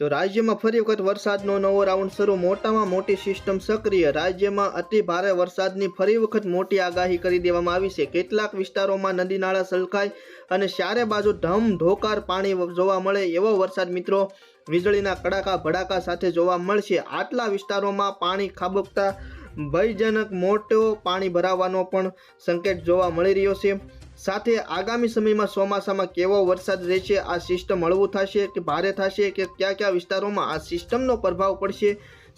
તો રાજ્યમાં ફરી વખત વરસાદનો નવો રાઉન્ડ શરૂ. મોટામાં મોટી સિસ્ટમ સક્રિય. રાજ્યમાં અતિ ભારે વરસાદની ફરી વખત મોટી આગાહી કરી દેવામાં આવી છે. કેટલાક વિસ્તારોમાં નદી નાળા સલકાય અને ચારે બાજુ ધમ ધોકાર પાણી જોવા મળે એવો વરસાદ મિત્રો વીજળીના કડાકા ભડાકા સાથે જોવા મળશે. આટલા વિસ્તારોમાં પાણી ખાબકતા ભયજનક મોટો પાણી ભરાવાનો પણ સંકેત જોવા મળી રહ્યો છે. સાથે આગામી સમયમાં ચોમાસામાં કેવો વરસાદ રહેશે, આ સિસ્ટમ હળવું થશે કે ભારે થશે કે કયા કયા વિસ્તારોમાં આ સિસ્ટમનો પ્રભાવ પડશે,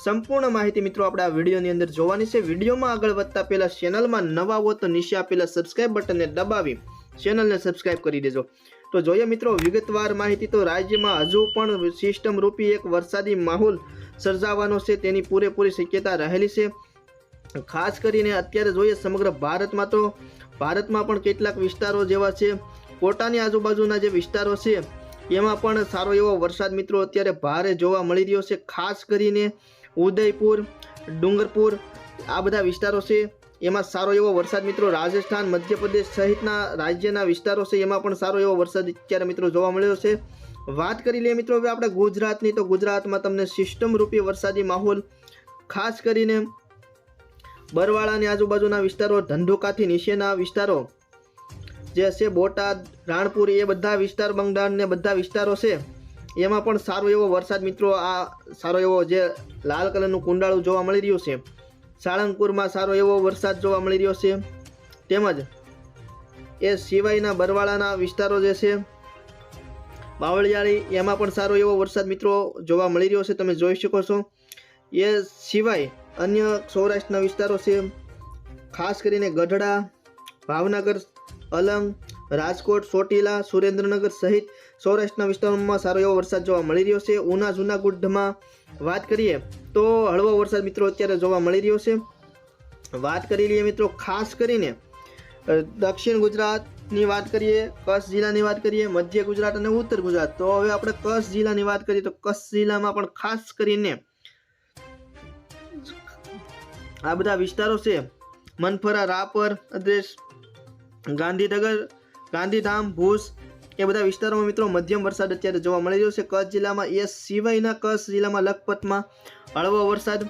સંપૂર્ણ માહિતી મિત્રો આપણે આ વિડીયોની અંદર જોવાની છે. વિડીયોમાં આગળ વધતા પહેલાં ચેનલમાં નવા હો તો નીચે આપેલા સબસ્ક્રાઇબ બટનને દબાવી ચેનલને સબસ્ક્રાઇબ કરી દેજો. તો જોઈએ મિત્રો, વિગતવાર માહિતી તો રાજ્યમાં હજુ પણ સિસ્ટમ રૂપી એક વરસાદી માહોલ સર્જાવાનો છે, તેની પૂરેપૂરી શક્યતા રહેલી છે. ખાસ કરીને અત્યારે જોઈએ સમગ્ર ભારતમાં તો ભારતમાં પણ કેટલાક વિસ્તારો જેવા છે. કોટાની આજુબાજુના જે વિસ્તારો છે, એમાં પણ સારો એવો વરસાદ મિત્રો અત્યારે ભારે જોવા મળી રહ્યો છે. ખાસ કરીને ઉદયપુર, ડુંગરપુર આ બધા વિસ્તારો છે, એમાં સારો એવો વરસાદ મિત્રો રાજસ્થાન, મધ્યપ્રદેશ સહિતના રાજ્યના વિસ્તારો છે, એમાં પણ સારો એવો વરસાદ અત્યારે મિત્રો જોવા મળ્યો છે. વાત કરી લઈએ મિત્રો હવે આપણે ગુજરાતની, તો ગુજરાતમાં તમને સિસ્ટમ રૂપી વરસાદી માહોલ ખાસ કરીને બરવાળાની આજુબાજુના વિસ્તારો, ધંધુકાથી નીચેના વિસ્તારો, જે છે બોટાદ, રાણપુર, એ બધા વિસ્તાર, બંગાળ ને બધા વિસ્તારો છે. એમાં પણ સારો એવો વરસાદ મિત્રો, આ સારો એવો જે લાલ કલરનું કુંડાળું જોવા મળી રહ્યું છે. સાળંગપુરમાં સારો એવો વરસાદ જોવા મળી રહ્યો છે. તેમજ એ સિવાયના બરવાળાના વિસ્તારો જે છે, બાવળિયાળી, એમાં પણ સારો એવો વરસાદ મિત્રો જોવા મળી રહ્યો છે. તમે જોઈ શકો છો. એ સિવાય અન્ય સૌરાષ્ટ્રના વિસ્તારો છે. ખાસ કરીને ગઢડા, ભાવનગર, અલંગ, રાજકોટ, ચોટીલા, સુરેન્દ્રનગર સહિત સૌરાષ્ટ્રના વિસ્તારોમાં સારો એવો વરસાદ જોવા મળી રહ્યો છે. ઉના જૂનાગઢમાં વાત કરીએ તો હળવો વરસાદ મિત્રો અત્યારે જોવા મળી રહ્યો છે. વાત કરી લઈએ મિત્રો ખાસ કરીને દક્ષિણ ગુજરાતની વાત કરીએ, કચ્છ જિલ્લાની વાત કરીએ, મધ્ય ગુજરાત અને ઉત્તર ગુજરાત. તો હવે આપણે કચ્છ જિલ્લાની વાત કરીએ તો કચ્છ જિલ્લામાં પણ ખાસ કરીને આ બધા વિસ્તારો છે. મનફરા, રાપર અદ્રેશ ગાંધીનગર, ગાંધીધામ, ભુજ એ બધા વિસ્તારોમાં મિત્રો મધ્યમ વરસાદ અત્યારે જોવા મળી રહ્યો છે. કચ્છ જિલ્લામાં એ સિવાયના કચ્છ જિલ્લામાં લખપતમાં હળવો વરસાદ.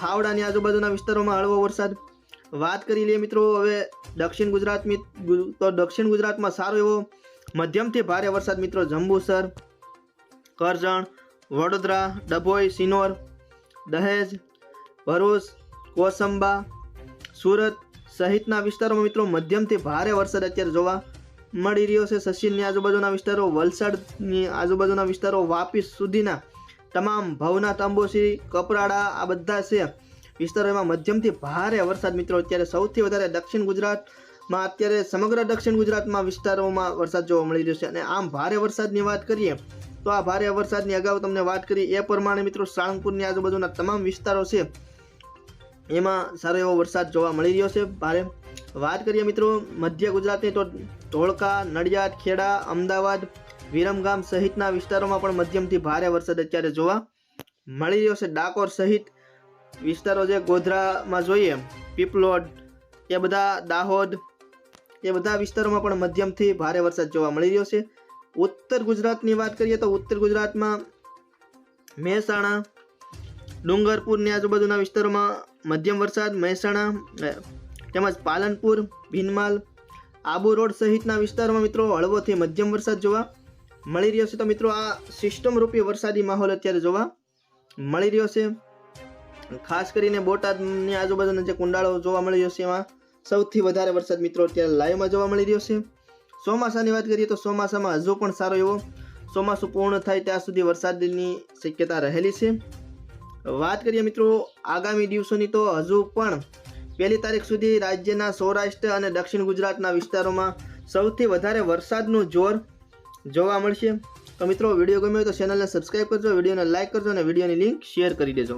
ખાવડાની આજુબાજુના વિસ્તારોમાં હળવો વરસાદ. વાત કરી લઈએ મિત્રો હવે દક્ષિણ ગુજરાતની તો દક્ષિણ ગુજરાતમાં સારો એવો મધ્યમથી ભારે વરસાદ મિત્રો જંબુસર, કરજણ, વડોદરા, ડભોઈ, સિનોર, દહેજ, ભરૂચ કોસંબા, સુરત સહિતના વિસ્તારોમાં મિત્રો મધ્યમથી ભારે વરસાદ અત્યારે જોવા મળી રહ્યો છે. સચિનની આજુબાજુના વિસ્તારો, વલસાડની આજુબાજુના વિસ્તારો, વાપી સુધીના તમામ ભવના તંબોસી કપરાડા આ બધા છે વિસ્તારોમાં મધ્યમથી ભારે વરસાદ મિત્રો અત્યારે સૌથી વધારે દક્ષિણ ગુજરાતમાં અત્યારે સમગ્ર દક્ષિણ ગુજરાતમાં વિસ્તારોમાં વરસાદ જોવા મળી રહ્યો છે. અને આમ ભારે વરસાદની વાત કરીએ તો આ ભારે વરસાદની અગાઉ તમને વાત કરી એ પ્રમાણે મિત્રો સાળંગપુરની આજુબાજુના તમામ વિસ્તારો છે એમાં સારો એવો વરસાદ જોવા મળી રહ્યો છે. ભારે વાત કરીએ મિત્રો મધ્ય ગુજરાતની તો ધોળકા, નડિયાદ, ખેડા, અમદાવાદ, વિરમગામ સહિતના વિસ્તારોમાં પણ મધ્યમથી ભારે વરસાદ અત્યારે જોવા મળી રહ્યો છે. ડાકોર સહિત વિસ્તારો જે ગોધરામાં જોઈએ પીપલોડ એ બધા દાહોદ, એ બધા વિસ્તારોમાં પણ મધ્યમથી ભારે વરસાદ જોવા મળી રહ્યો છે. ઉત્તર ગુજરાતની વાત કરીએ તો ઉત્તર ગુજરાતમાં મહેસાણા ડુંગરપુરની આજુબાજુના વિસ્તારોમાં મધ્યમ વરસાદ, મહેસાણા તેમજ પાલનપુર, ભીનમાલ, આબુ રોડ સહિતના વિસ્તારમાં મિત્રો હળવોથી મધ્યમ વરસાદ જોવા મળી રહ્યો છે. તો મિત્રો આ સિસ્ટમ રૂપી વરસાદી માહોલ અત્યારે જોવા મળી રહ્યો છે. ખાસ કરીને બોટાદની આજુબાજુના જે કુંડાળો જોવા મળી રહ્યો છે, એમાં સૌથી વધારે વરસાદ મિત્રો અત્યારે લાઈવમાં જોવા મળી રહ્યો છે. ચોમાસાની વાત કરીએ તો ચોમાસામાં હજુ પણ સારો એવો ચોમાસું પૂર્ણ થાય ત્યાં સુધી વરસાદની શક્યતા રહેલી છે. વાત કરીએ મિત્રો, આગામી દિવસોની તો હજુ પણ પહેલી તારીખ સુધી રાજ્યના સૌરાષ્ટ્ર અને દક્ષિણ ગુજરાતના વિસ્તારોમાં સૌથી વધારે વરસાદનું જોર જોવા મળશે. તો મિત્રો, વીડિયો ગમ્યો તો ચેનલને સબસ્ક્રાઈબ કરજો, વિડીયોને લાઇક કરજો અને વિડીયોની લિંક શેર કરી દેજો.